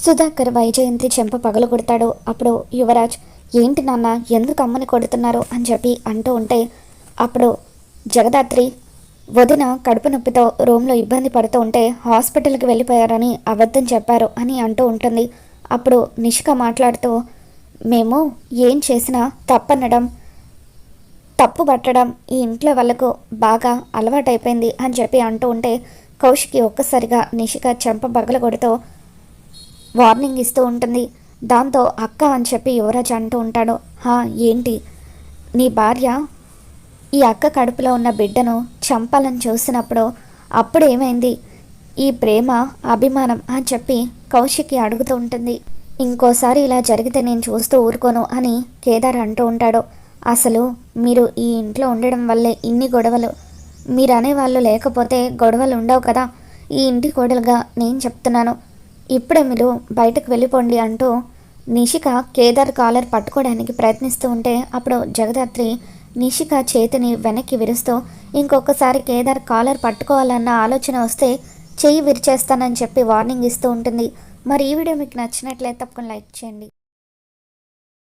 సుధాకర్ వైజయంతి చెంప పగలు కొడతాడు అప్పుడు యువరాజ్ ఏంటి నాన్న ఎందుకు అమ్మని కొడుతున్నారు? అని చెప్పి అంటూ ఉంటే అప్పుడు జగదాత్రి వదిన కడుపు నొప్పితో రూమ్లో ఇబ్బంది పడుతూ ఉంటే హాస్పిటల్కి వెళ్ళిపోయారని అబద్ధం చెప్పారు అని అంటూ ఉంటుంది. అప్పుడు నిషిక మాట్లాడుతూ మేము ఏం చేసినా తప్పనడం తప్పు పట్టడం ఈ ఇంట్లో వాళ్ళకు బాగా అలవాటైపోయింది అని చెప్పి అంటూ ఉంటే కౌశికి ఒక్కసారిగా నిషిక చెంప బగలగొడుతూ కొడుతూ వార్నింగ్ ఇస్తూ ఉంటుంది. దాంతో అక్క అని చెప్పి యువరాజ్ అంటూ ఉంటాడు. హా ఏంటి? నీ భార్య ఈ అక్క కడుపులో ఉన్న బిడ్డను చంపాలని చూసినప్పుడు అప్పుడు ఏమైంది? ఈ ప్రేమ అభిమానం అని చెప్పి కౌశికి అడుగుతూ ఉంటుంది. ఇంకోసారి ఇలా జరిగితే నేను చూస్తూ ఊరుకోను అని కేదార్ అంటూ ఉంటాడు. అసలు మీరు ఈ ఇంట్లో ఉండడం వల్లే ఇన్ని గొడవలు? మీరు అనేవాళ్ళు లేకపోతే గొడవలు ఉండవు కదా? ఈ ఇంటి కోడలుగా నేను చెప్తున్నాను. ఇప్పుడే మీరు బయటకు వెళ్ళిపోండి అంటూ నిషిక కేదార్ కాలర్ పట్టుకోవడానికి ప్రయత్నిస్తూ ఉంటే అప్పుడు జగదాత్రి నిషిక చేతిని వెనక్కి విరుస్తూ ఇంకొకసారి కేదార్ కాలర్ పట్టుకోవాలన్న ఆలోచన వస్తే చెయ్యి విరిచేస్తానని చెప్పి వార్నింగ్ ఇస్తూ ఉంటుంది. మరి ఈ వీడియో మీకు నచ్చినట్లయితే తప్పకుండా లైక్ చేయండి.